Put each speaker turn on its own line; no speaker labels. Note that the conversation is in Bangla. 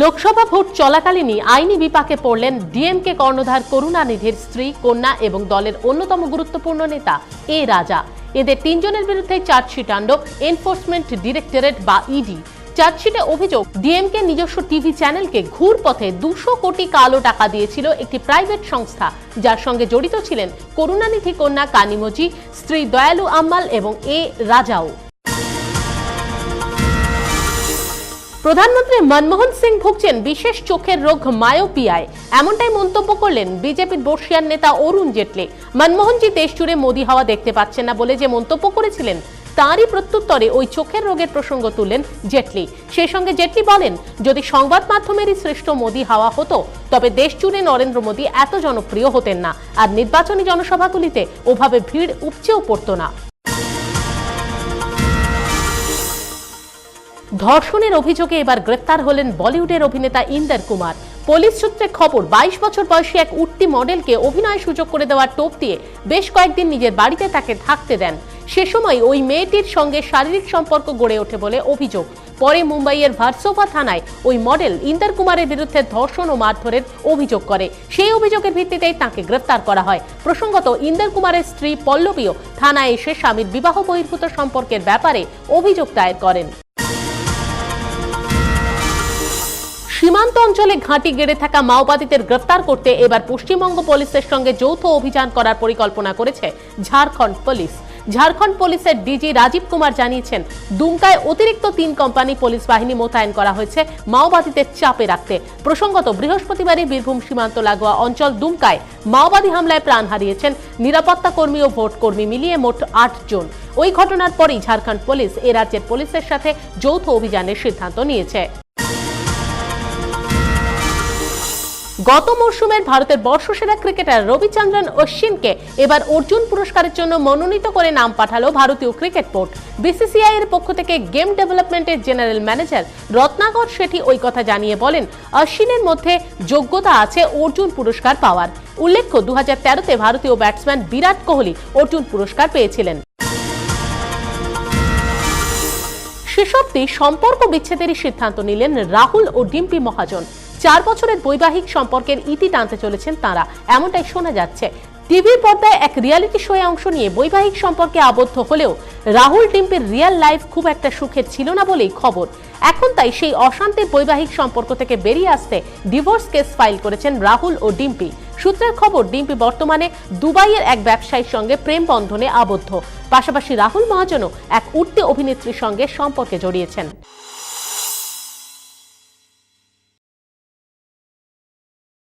লোকসভা ভোট চলাকালীনই আইনি বিপাকে পড়লেন ডিএমকে কর্ণধার করুণানিধির স্ত্রী, কন্যা এবং দলের অন্যতম গুরুত্বপূর্ণ নেতা, এ রাজা। এদের তিনজনের বিরুদ্ধে চার্জশিট আনল এনফোর্সমেন্ট ডিরেক্টরেট বা ইডি। চার্জশিটে অভিযোগ, ডিএমকে নিজস্ব টিভি চ্যানেলকে ঘুর পথে দুশো কোটি কালো টাকা দিয়েছিল একটি প্রাইভেট সংস্থা, যার সঙ্গে জড়িত ছিলেন করুণানিধি কন্যা কানিমজি, স্ত্রী দয়ালু আম্মাল এবং এ রাজাও। প্রধানমন্ত্রী মনমোহন সিং ভুগছেন বিশেষ চোখের রোগ মায়োপিয়ায়। এমনটাই মন্তব্য করলেন বিজেপির বর্ষিয়ান নেতা অরুণ জেটলি। মনমোহনজি দেশ জুড়ে মোদি হাওয়া দেখতে পাচ্ছেন না বলে যে মন্তব্য করেছিলেন, তারই প্রত্যুত্তরে ওই চোখের রোগের প্রসঙ্গ তুললেন জেটলি। সেই সঙ্গে জেটলি বলেন, যদি সংবাদ মাধ্যমেরই শ্রেষ্ঠ মোদি হাওয়া হতো, তবে দেশ জুড়ে নরেন্দ্র মোদী এত জনপ্রিয় হতেন না। আর নির্বাচনী জনসভাগুলিতে ওভাবে ভিড় উপচেও পড়তো না। ধর্ষণের অভিযোগে এবার গ্রেফতার হলেন বলিউডের অভিনেতা ইন্দর কুমার। পুলিশ সূত্রে খবর, বাইশ বছর বয়সী এক উঠতি মডেলকে অভিনয় সুযোগ করে দেওয়ার টোপ দিয়ে বেশ কয়েকদিন নিজের বাড়িতে তাকে থাকতে দেন। সে সময় ওই মেয়েটির সঙ্গে শারীরিক সম্পর্ক গড়ে ওঠে বলে অভিযোগ। পরে মুম্বাইয়ের ভার্সোভা থানায় ওই মডেল ইন্দর কুমারের বিরুদ্ধে ধর্ষণ ও মারধরের অভিযোগ করে। সেই অভিযোগের ভিত্তিতেই তাকে গ্রেফতার করা হয়। প্রসঙ্গত, ইন্দর কুমারের স্ত্রী পল্লবীও থানায় এসে স্বামীর বিবাহ বহির্ভূত সম্পর্কের ব্যাপারে অভিযোগ দায়ের করেন। সীমান্ত অঞ্চলে ঘাঁটি গেড়ে থাকা মাওবাদীদের গ্রেফতার করতে এবার পশ্চিমবঙ্গ পুলিশের সঙ্গে যৌথ অভিযান করার পরিকল্পনা করেছে ঝাড়খণ্ড পুলিশ। ঝাড়খণ্ড পুলিশের ডিজি রাজীব কুমার জানিয়েছেন, দুমকায় অতিরিক্ত তিন কোম্পানি পুলিশ বাহিনী মোতায়েন করা হয়েছে মাওবাদীদের চাপে রাখতে। প্রসঙ্গত, বৃহস্পতিবারই বীরভূম সীমান্ত লাগোয়া অঞ্চল দুমকায় মাওবাদী হামলায় প্রাণ হারিয়েছেন নিরাপত্তা কর্মী ও ভোট কর্মী মিলিয়ে মোট আট জন। ওই ঘটনার পরেই ঝাড়খণ্ড পুলিশ এ রাজ্যের পুলিশের সাথে যৌথ অভিযানের সিদ্ধান্ত নিয়েছে। গত মরশুমের ভারতের বর্ষসেরা ক্রিকেটার রবিচন্দ্রন অশ্বিনকে এবার অর্জুন পুরস্কারের জন্য মনোনীত করে নাম পাঠালো ভারতীয় ক্রিকেট বোর্ড। বিসিসিআই এর পক্ষ থেকে গেম ডেভেলপমেন্টের জেনারেল ম্যানেজার রত্নাকর শেঠি ওই কথা জানিয়ে বলেন, অশ্বিনের মধ্যে যোগ্যতা আছে অর্জুন পুরস্কার পাওয়ার। উল্লেখ্য দু হাজার ভারতীয় ব্যাটসম্যান বিরাট কোহলি অর্জুন পুরস্কার পেয়েছিলেন। শেষব্দি সম্পর্ক বিচ্ছেদেরই সিদ্ধান্ত নিলেন রাহুল ও ডিম্পি মহাজন। চার বছরের বৈবাহিক সম্পর্কের ইতি টানতে চলেছেন তারা। এমনটাই শোনা যাচ্ছে। টিভির পর্দায় এক রিয়ালিটি শোয়ে অংশ নিয়ে বৈবাহিক সম্পর্কে আবদ্ধ হলেও রাহুল ডিম্পির রিয়েল লাইফ খুব একটা সুখের ছিল না বলেই খবর। এখন তাই সেই অশান্তির বৈবাহিক সম্পর্ক থেকে বেরিয়ে আসতে ডিভোর্স কেস ফাইল করেছেন রাহুল ও ডিম্পি। সূত্রের খবর, ডিম্পি বর্তমানে দুবাইয়ের এক ব্যবসায়ীর সঙ্গে প্রেম বন্ধনে আবদ্ধ। পাশাপাশি রাহুল মহাজনও এক উঠতি অভিনেত্রীর সঙ্গে সম্পর্কে জড়িয়েছেন।